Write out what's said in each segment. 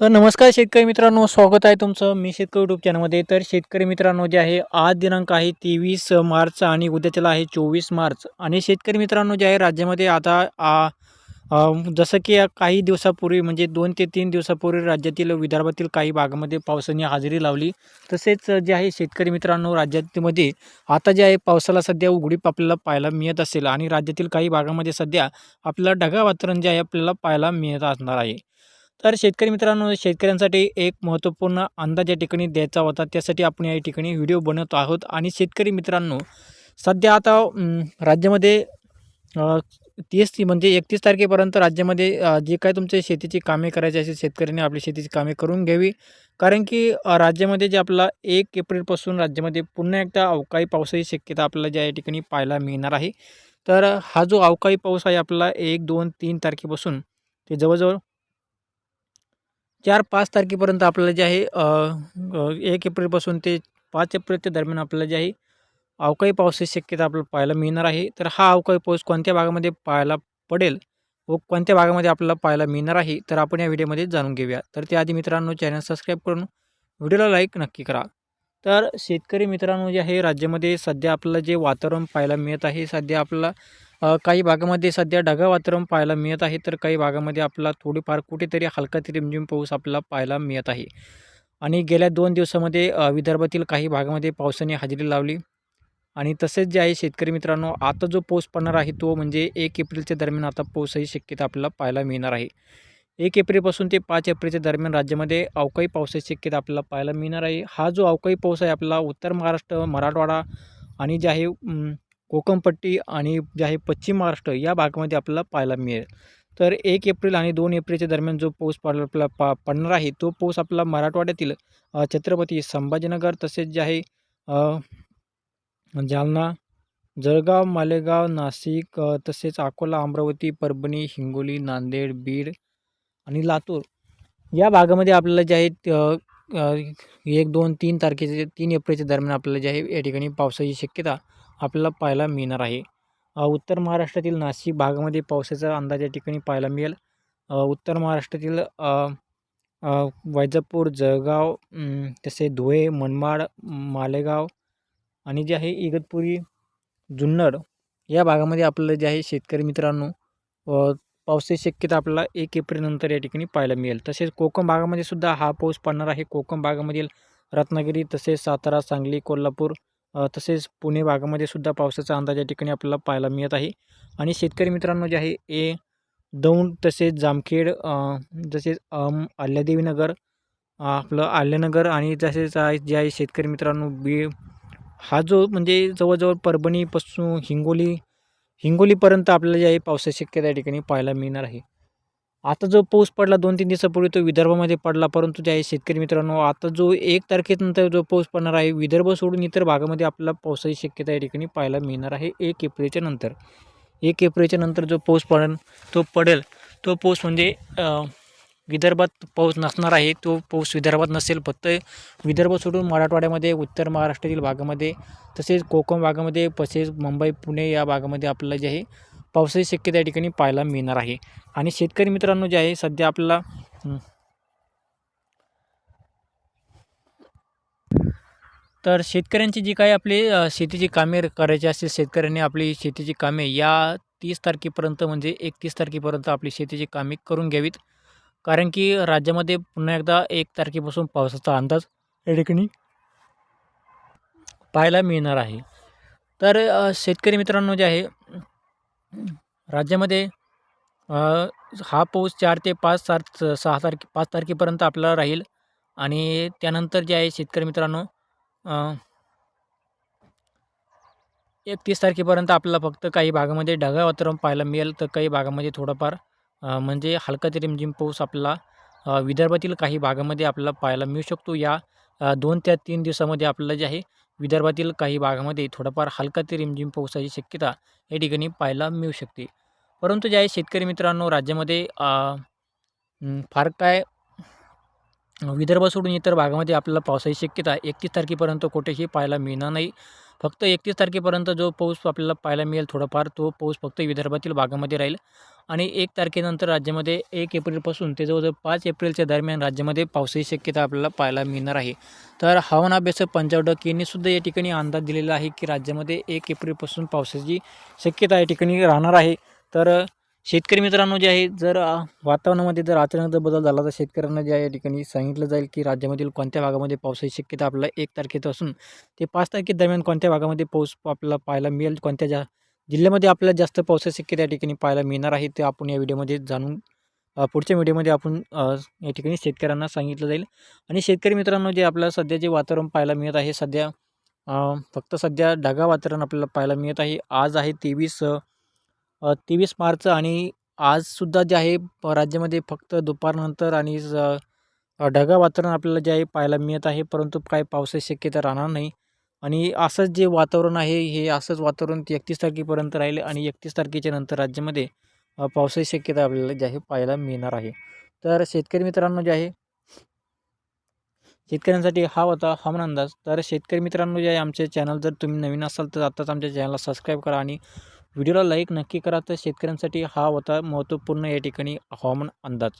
तर नमस्कार शेतकरी मित्रांनो स्वागत आहे तुमचं मी शेतकरी यूट्यूब चॅनलमध्ये तर शेतकरी मित्रांनो जे आहे आज दिनांक आहे तेवीस मार्च आणि उद्याच्याला आहे चोवीस मार्च. आणि शेतकरी मित्रांनो जे आहे राज्यामध्ये आता आ, जसं की काही दिवसापूर्वी म्हणजे दोन ते तीन दिवसापूर्वी राज्यातील विदर्भातील काही भागामध्ये पावसाने हजेरी लावली. तसेच जे आहे शेतकरी मित्रांनो राज्यामध्ये आता जे आहे पावसाला सध्या उघडीप आपल्याला पाहायला मिळत असेल. आणि राज्यातील काही भागामध्ये सध्या आपल्याला ढगावातरण वातावरण जे आहे आपल्याला पाहायला मिळत असणार आहे. तर शेतकरी मित्रांनो शेतकऱ्यांसाठी एक महत्त्वपूर्ण अंदाज या ठिकाणी द्यायचा होता. त्यासाठी आपण या ठिकाणी व्हिडिओ बनवत आहोत. आणि शेतकरी मित्रांनो सध्या आता राज्यामध्ये तीस म्हणजे एकतीस तारखेपर्यंत राज्यामध्ये जे काय तुमचे शेतीची कामे करायची असेल शेतकऱ्यांनी आपली शेतीची कामे करून घ्यावी. कारण की राज्यामध्ये जे आपला एक एप्रिलपासून राज्यामध्ये पुन्हा एकदा अवकाळी पावसाची शक्यता आपल्याला ज्या या ठिकाणी पाहायला मिळणार आहे. तर हा जो अवकाळी पाऊस आहे आपला एक दोन तीन तारखेपासून ते जवळजवळ चार पाच तारखेपर्यंत आपल्याला जे आहे एक एप्रिलपासून ते पाच एप्रिलच्या दरम्यान आपल्याला जे आहे अवकाळी पावसाची शक्यता आपल्याला पाहायला मिळणार आहे. तर हा अवकाळी पाऊस कोणत्या भागामध्ये पाहायला पडेल व कोणत्या भागामध्ये आपल्याला पाहायला मिळणार आहे तर आपण या व्हिडिओमध्ये जाणून घेऊया. तर त्याआधी मित्रांनो चॅनल सबस्क्राईब करून व्हिडिओला लाईक नक्की करा. तर शेतकरी मित्रांनो जे आहे राज्यामध्ये सध्या आपल्याला जे वातावरण पाहायला मिळत आहे सध्या आपल्याला काही भागामध्ये सध्या ढगा वातावरण पाहायला मिळत आहे. तर काही भागामध्ये आपला थोडीफार कुठेतरी हलका ते रिमझिम पाऊस आपल्याला पाहायला मिळत आहे. आणि गेल्या दोन दिवसामध्ये विदर्भातील काही भागामध्ये पावसाने हजेरी लावली. आणि तसेच जे आहे शेतकरी मित्रांनो आता जो पाऊस पडणार आहे तो म्हणजे एक एप्रिलच्या दरम्यान आता पावसाची शक्यता आपल्याला पाहायला मिळणार आहे. एक एप्रिलपासून ते पाच एप्रिलच्या दरम्यान राज्यामध्ये अवकाळी पावसाची शक्यता आपल्याला पाहायला मिळणार आहे. हा जो अवकाळी पाऊस आहे आपला उत्तर महाराष्ट्र मराठवाडा आणि जे आहे कोकणपट्टी आणि जे आहे पश्चिम महाराष्ट्र या भागामध्ये आपल्याला पाहायला मिळेल. तर एक एप्रिल आणि दोन एप्रिलच्या दरम्यान जो पाऊस पड आपला पा पडणार आहे तो पाऊस आपला मराठवाड्यातील छत्रपती संभाजीनगर तसेच जे आहे जालना जळगाव मालेगाव नाशिक तसेच अकोला अमरावती परभणी हिंगोली नांदेड बीड आणि लातूर या भागामध्ये आपल्याला जे आहे एक दोन तीन तारखेचे तीन एप्रिलच्या दरम्यान आपल्याला जे आहे या ठिकाणी पावसाची शक्यता आपल्याला पाहायला मिळणार आहे. उत्तर महाराष्ट्रातील नाशिक भागामध्ये पावसाचा अंदाज या ठिकाणी पाहायला मिळेल. उत्तर महाराष्ट्रातील वैजापूर जळगाव तसे धुळे मनमाड मालेगाव आणि जे आहे इगतपुरी जुन्नर या भागामध्ये आपल्याला जे आहे शेतकरी मित्रांनो पावसाची शक्यता आपल्याला एक एप्रिलनंतर या ठिकाणी पाहायला मिळेल. तसेच कोकण भागामध्ये सुद्धा हा पाऊस पडणार आहे. कोकण भागामधील रत्नागिरी तसेच सातारा सांगली कोल्हापूर तसेच पुणे भागामध्ये सुद्धा पावसाचा अंदाज या ठिकाणी आपल्याला पाहायला मिळत आहे. आणि शेतकरी मित्रांनो जे आहे ए दौंड तसेच जामखेड जसेच तसेच आपलं आल्यानगर आणि तसेच आहे जे आहे शेतकरी मित्रांनो बी हा जो म्हणजे जवळजवळ परभणीपासून हिंगोली हिंगोलीपर्यंत आपल्याला जे आहे पावसाची शक्यता या ठिकाणी पाहायला मिळणार आहे. आता जो पाऊस पडला दोन तीन दिवसापूर्वी तो विदर्भामध्ये पडला परंतु जे आहे शेतकरी मित्रांनो आता जो एक तारखेनंतर जो पाऊस पडणार आहे विदर्भ सोडून इतर भागामध्ये आपल्याला पावसाची शक्यता या ठिकाणी पाहायला मिळणार आहे एक एप्रिलच्या नंतर. एक एप्रिलच्या नंतर जो पाऊस पडेल तो पडेल तो पाऊस म्हणजे विदर्भात पाऊस नसणार आहे तो पाऊस विदर्भात नसेल फक्त विदर्भ सोडून मराठवाड्यामध्ये उत्तर महाराष्ट्रातील भागामध्ये तसेच कोकण भागामध्ये तसेच मुंबई पुणे या भागामध्ये आपल्याला जे आहे पावसाची शक्यता या ठिकाणी पाहायला मिळणार आहे. आणि शेतकरी मित्रांनो जे आहे सध्या आपल्याला तर शेतकऱ्यांची जी काही आपली शेतीची कामे करायची असतील शेतकऱ्यांनी आपली शेतीची कामे या तीस तारखेपर्यंत म्हणजे एकतीस तारखेपर्यंत आपली शेतीची कामे करून घ्यावीत. कारण की राज्यामध्ये पुन्हा एकदा एक तारखेपासून पावसाचा अंदाज या ठिकाणी पाहायला मिळणार आहे. तर शेतकरी मित्रांनो जे आहे राज्यामध्ये हा पाऊस चार ते पाच सात सहा तारखे पाच तारखेपर्यंत आपल्याला राहील. आणि त्यानंतर जे आहे शेतकरी मित्रांनो एकतीस तारखेपर्यंत आपल्याला फक्त काही भागामध्ये ढगाळ वातावरण पाहायला मिळेल. तर काही भागामध्ये थोडंफार म्हणजे हलका ते रिमझिम पाऊस आपला विदर्भातील काही भागामध्ये आपल्याला पाहायला मिळू शकतो. या दोन त्या तीन दिवसामध्ये आपल्याला जे आहे विदर्भातील काही भागामध्ये थोडाफार हलका ते रिमझिम पावसाची शक्यता या ठिकाणी पाहायला मिळू शकते. परंतु जे आहे शेतकरी मित्रांनो राज्यामध्ये फार काय विदर्भ सोडून इतर भागामध्ये आपल्याला पावसाची शक्यता एकतीस तारखेपर्यंत कुठेही पाहायला मिळणार नाही. फक्त एकतीस तारखेपर्यंत जो पाऊस आपल्याला पाहायला मिळेल थोडाफार तो पाऊस फक्त विदर्भातील भागामध्ये राहील. आणि एक तारखेनंतर राज्यामध्ये एक एप्रिलपासून ते जवळजवळ पाच एप्रिलच्या दरम्यान राज्यामध्ये पावसाची शक्यता आपल्याला पाहायला मिळणार आहे. तर हवामान अभ्यासक पंजाब डॉक यांनीसुद्धा या ठिकाणी अंदाज दिलेला आहे की राज्यामध्ये एक एप्रिलपासून पावसाची शक्यता या ठिकाणी राहणार आहे. तर शेतकरी मित्रांनो जे आहे जर वातावरणामध्ये जर अचानक जर बदल झाला तर शेतकऱ्यांना जे आहे या ठिकाणी सांगितलं जाईल की राज्यामधील कोणत्या भागामध्ये पावसाची शक्यता आपल्याला एक तारखेपासून ते पाच तारखेदरम्यान कोणत्या भागामध्ये पाऊस आपल्याला पाहायला मिळेल कोणत्या ज्या जिल्ह्यामध्ये आपल्याला जास्त पावसाची शक्यता या ठिकाणी पाहायला मिळणार आहे ते आपण या व्हिडिओमध्ये जाणून पुढच्या व्हिडिओमध्ये आपण या ठिकाणी शेतकऱ्यांना सांगितलं जाईल. आणि शेतकरी मित्रांनो जे आपल्याला सध्या जे वातावरण पाहायला मिळत आहे सध्या फक्त सध्या ढगा वातावरण आपल्याला पाहायला मिळत आहे. आज आहे तेवीस तेवीस मार्च आणि आजसुद्धा जे आहे प- राज्यामध्ये फक्त दुपारनंतर आणि ढगा वातावरण आपल्याला जे आहे पाहायला मिळत आहे. परंतु काय पावसाची शक्यता राहणार नाही. आणि असंच जे वातावरण आहे हे असंच वातावरण एकतीस तारखेपर्यंत राहील आणि एकतीस तारखेच्या नंतर राज्यामध्ये पावसाची शक्यता आपल्याला जे आहे पाहायला मिळणार आहे. तर शेतकरी मित्रांनो जे आहे शेतकऱ्यांसाठी हा होता हवामान अंदाज. तर शेतकरी मित्रांनो जे आहे आमचे चॅनल जर तुम्ही नवीन असाल तर आत्ताच आमच्या चॅनलला सबस्क्राईब करा आणि व्हिडिओला लाईक नक्की करा. तर शेतकऱ्यांसाठी हा होता महत्त्वपूर्ण या ठिकाणी हवामान अंदाज.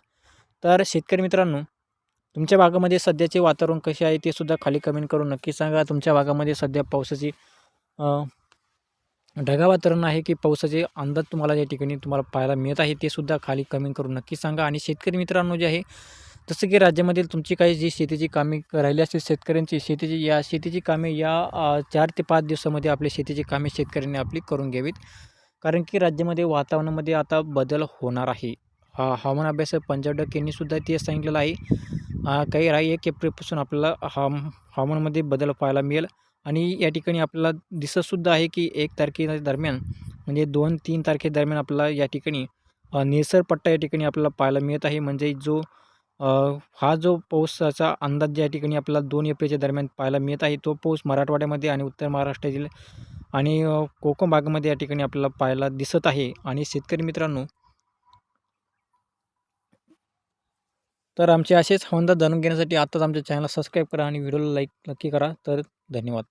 तर शेतकरी मित्रांनो तुमच्या भागामध्ये सध्याचे वातावरण कसे आहे ते सुद्धा खाली कमेंट करून नक्की सांगा. तुमच्या भागामध्ये सध्या पावसाची ढगा वातावरण आहे की पावसाचे अंदाज तुम्हाला या ठिकाणी तुम्हाला पाहायला मिळत आहे ते सुद्धा खाली कमेंट करून नक्की सांगा. आणि शेतकरी मित्रांनो जे आहे जसं की राज्यामधील तुमची काही जी शेतीची कामे राहिली असतील शेतकऱ्यांची शेतीची या शेतीची कामे या चार ते पाच दिवसामध्ये आपली शेतीची कामे शेतकऱ्यांनी आपली करून घ्यावीत. कारण की राज्यामध्ये वातावरणामध्ये आता बदल होणार आहे. हवामान अभ्यासक पंजाब डक यांनी सुद्धा ते सांगितलेलं आहे. काही राही एक एप्रिलपासून आपल्याला हवाम हवामानामध्ये बदल पाहायला मिळेल. आणि या ठिकाणी आपल्याला दिसतसुद्धा आहे की एक तारखे दरम्यान म्हणजे दोन तीन तारखेदरम्यान आपल्याला या ठिकाणी निसरपट्टा या ठिकाणी आपल्याला पाहायला मिळत आहे. म्हणजे जो हा जो पावसाचा अंदाज ज्या ठिकाणी आपल्याला दोन एप्रिलच्या दरम्यान पाहायला मिळत आहे तो पाऊस मराठवाड्यामध्ये आणि उत्तर महाराष्ट्रातील आणि कोकण भागामध्ये या ठिकाणी आपल्याला पाहायला दिसत आहे. आणि शेतकरी मित्रांनो तर आमचे असेच हवंदा जाणून घेण्यासाठी आत्ताच आमच्या चॅनलला सबस्क्राईब करा आणि व्हिडिओला लाईक नक्की करा. तर धन्यवाद.